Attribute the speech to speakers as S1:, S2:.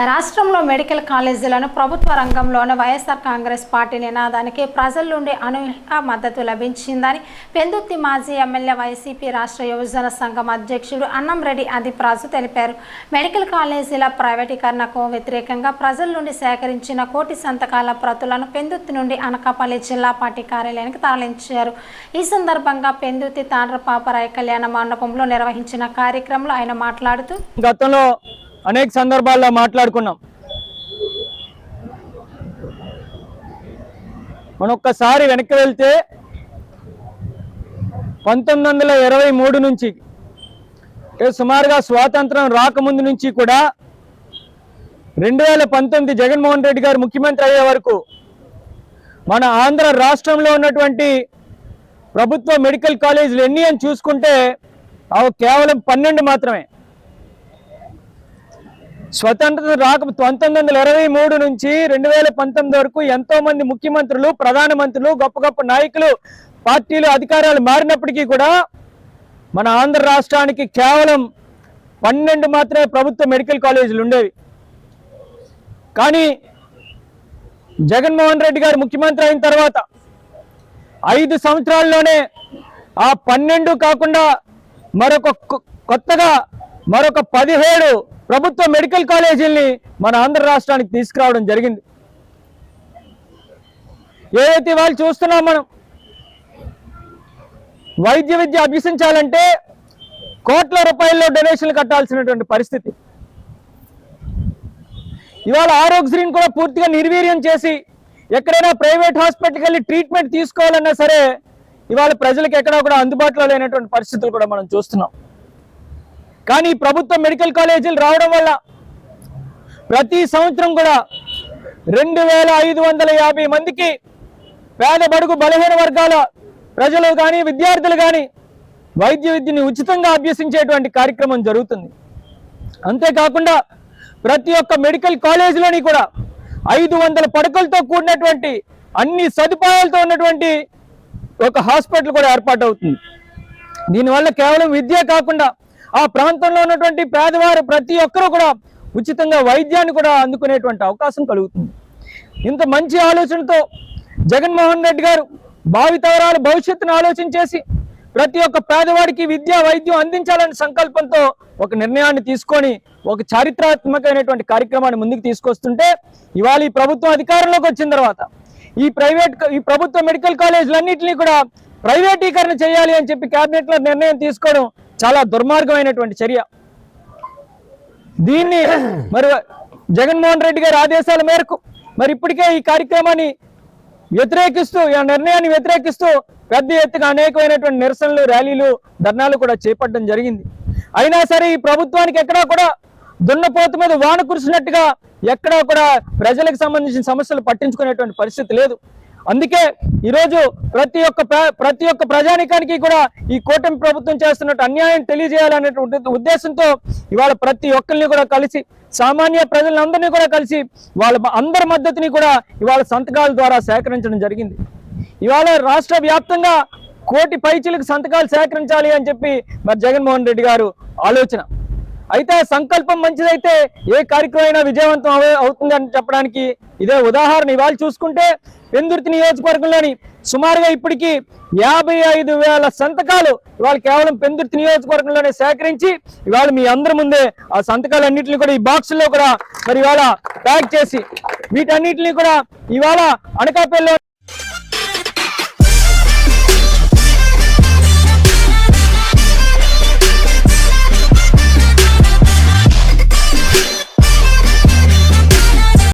S1: రాష్ట్రంలో మెడికల్ కాలేజీలను ప్రభుత్వ రంగంలోని వైఎస్ఆర్ కాంగ్రెస్ పార్టీ నినాదానికి ప్రజల నుండి అనూహ్య మద్దతు లభించిందని పెందుత్తి మాజీ ఎమ్మెల్యే వైసీపీ రాష్ట్ర యువజన సంఘం అధ్యక్షుడు అన్నంరెడ్డి అదిప్రాజు తెలిపారు. మెడికల్ కాలేజీల ప్రైవేటీకరణకు వ్యతిరేకంగా ప్రజల నుండి సేకరించిన కోటి సంతకాల ప్రతులను పెందుత్తి నుండి అనకాపల్లి జిల్లా పార్టీ కార్యాలయానికి తరలించారు. ఈ సందర్భంగా పెందుత్తి తాండ్రపాపరాయ కళ్యాణ మండపంలో నిర్వహించిన కార్యక్రమంలో ఆయన మాట్లాడుతూ
S2: గతంలో అనేక సందర్భాల్లో మాట్లాడుకున్నాం. మనం ఒక్కసారి వెనక్కి వెళ్తే పంతొమ్మిది వందల ఇరవై మూడు నుంచి సుమారుగా స్వాతంత్రం రాకముందు నుంచి కూడా రెండు వేల పంతొమ్మిది జగన్మోహన్ రెడ్డి గారు ముఖ్యమంత్రి అయ్యే వరకు మన ఆంధ్ర రాష్ట్రంలో ఉన్నటువంటి ప్రభుత్వ మెడికల్ కాలేజీలు ఎన్ని అని చూసుకుంటే అవి కేవలం పన్నెండు మాత్రమే. స్వతంత్ర రాక పంతొమ్మిది వందల ఇరవై మూడు నుంచి రెండు వేల పంతొమ్మిది వరకు ఎంతో మంది ముఖ్యమంత్రులు ప్రధానమంత్రులు గొప్ప గొప్ప నాయకులు పార్టీలు అధికారాలు మారినప్పటికీ కూడా మన ఆంధ్ర రాష్ట్రానికి కేవలం పన్నెండు మాత్రమే ప్రభుత్వ మెడికల్ కాలేజీలు ఉండేవి. కానీ జగన్మోహన్ రెడ్డి గారు ముఖ్యమంత్రి అయిన తర్వాత ఐదు సంవత్సరాల్లోనే ఆ పన్నెండు కాకుండా మరొక కొ- కొత్తగా మరొక పదిహేడు ప్రభుత్వ మెడికల్ కాలేజీల్ని మన ఆంధ్ర రాష్ట్రానికి తీసుకురావడం జరిగింది. ఏదైతే వాళ్ళు చూస్తున్నాం మనం వైద్య విద్య అభ్యసించాలంటే కోట్ల రూపాయల్లో డొనేషన్లు కట్టాల్సినటువంటి పరిస్థితి. ఇవాళ ఆరోగ్యశ్రీని కూడా పూర్తిగా నిర్వీర్యం చేసి ఎక్కడైనా ప్రైవేట్ హాస్పిటల్కి వెళ్ళి ట్రీట్మెంట్ తీసుకోవాలన్నా సరే ఇవాళ ప్రజలకు ఎక్కడా కూడా అందుబాటులో లేనటువంటి పరిస్థితులు కూడా మనం చూస్తున్నాం. కానీ ప్రభుత్వ మెడికల్ కాలేజీలు రావడం వల్ల ప్రతి సంవత్సరం కూడా రెండు వేల ఐదు వందల యాభై మందికి పేద బడుగు బలహీన వర్గాల ప్రజలు కానీ విద్యార్థులు కానీ వైద్య విద్యని ఉచితంగా అభ్యసించేటువంటి కార్యక్రమం జరుగుతుంది. అంతేకాకుండా ప్రతి ఒక్క మెడికల్ కాలేజీలోని కూడా ఐదు వందల పడకలతో కూడినటువంటి అన్ని సదుపాయాలతో ఉన్నటువంటి ఒక హాస్పిటల్ కూడా ఏర్పాటు అవుతుంది దీనివల్ల కేవలం విద్య కాకుండా ఆ ప్రాంతంలో ఉన్నటువంటి పేదవారు ప్రతి ఒక్కరూ కూడా ఉచితంగా వైద్యాన్ని కూడా అందుకునేటువంటి అవకాశం కలుగుతుంది. ఇంత మంచి ఆలోచనతో జగన్మోహన్ రెడ్డి గారు భావితరాల భవిష్యత్తును ఆలోచించేసి ప్రతి ఒక్క పేదవాడికి విద్య వైద్యం అందించాలనే సంకల్పంతో ఒక నిర్ణయాన్ని తీసుకొని ఒక చారిత్రాత్మకమైనటువంటి కార్యక్రమాన్ని ముందుకు తీసుకొస్తుంటే ఇవాళ ఈ ప్రభుత్వం అధికారంలోకి వచ్చిన తర్వాత ఈ ప్రైవేట్ ఈ ప్రభుత్వ మెడికల్ కాలేజీలన్నింటినీ కూడా ప్రైవేటీకరణ చేయాలి అని చెప్పి కేబినెట్లో నిర్ణయం తీసుకోవడం చాలా దుర్మార్గమైనటువంటి చర్య. దీన్ని మరి జగన్మోహన్ రెడ్డి గారి ఆదేశాల మేరకు మరి ఇప్పటికే ఈ కార్యక్రమాన్ని వ్యతిరేకిస్తూ ఈ నిర్ణయాన్ని వ్యతిరేకిస్తూ పెద్ద ఎత్తుగా అనేకమైనటువంటి నిరసనలు ర్యాలీలు ధర్నాలు కూడా చేపట్టడం జరిగింది. అయినా సరే ఈ ప్రభుత్వానికి ఎక్కడా కూడా దున్నపోతు మీద వాన కురిసినట్టుగా ఎక్కడా కూడా ప్రజలకు సంబంధించిన సమస్యలు పట్టించుకునేటువంటి పరిస్థితి లేదు. అందుకే ఈరోజు ప్రతి ఒక్క ప్ర- ప్రతి ఒక్క ప్రజానికానికి కూడా ఈ కూటమి ప్రభుత్వం చేస్తున్నట్టు అన్యాయం తెలియజేయాలనేటువంటి ఉద్దేశంతో ఇవాళ ప్రతి ఒక్కరిని కూడా కలిసి సామాన్య ప్రజలందరినీ కూడా కలిసి వాళ్ళ అందరి మద్దతుని కూడా ఇవాళ సంతకాల ద్వారా సేకరించడం జరిగింది. ఇవాళ రాష్ట్ర వ్యాప్తంగా కోటి పైచీలకు సంతకాలు సేకరించాలి అని చెప్పి మరి జగన్మోహన్ రెడ్డి గారు ఆలోచన. అయితే సంకల్పం మంచిదైతే ఏ కార్యక్రమం అయినా విజయవంతం అవుతుంది అని చెప్పడానికి ఇదే ఉదాహరణ. ఇవాళ చూసుకుంటే పెందుర్తి నియోజకవర్గంలోని సుమారుగా ఇప్పటికి యాభై ఐదు వేల సంతకాలు ఇవాళ కేవలం పెందుర్తి నియోజకవర్గంలోనే సేకరించి ఇవాళ మీ అందరి ముందే ఆ సంతకాలన్నింటినీ కూడా ఈ బాక్సుల్లో కూడా మరి ఇవాళ ప్యాక్ చేసి వీటన్నిటిని కూడా ఇవాళ అనకాపల్లిలో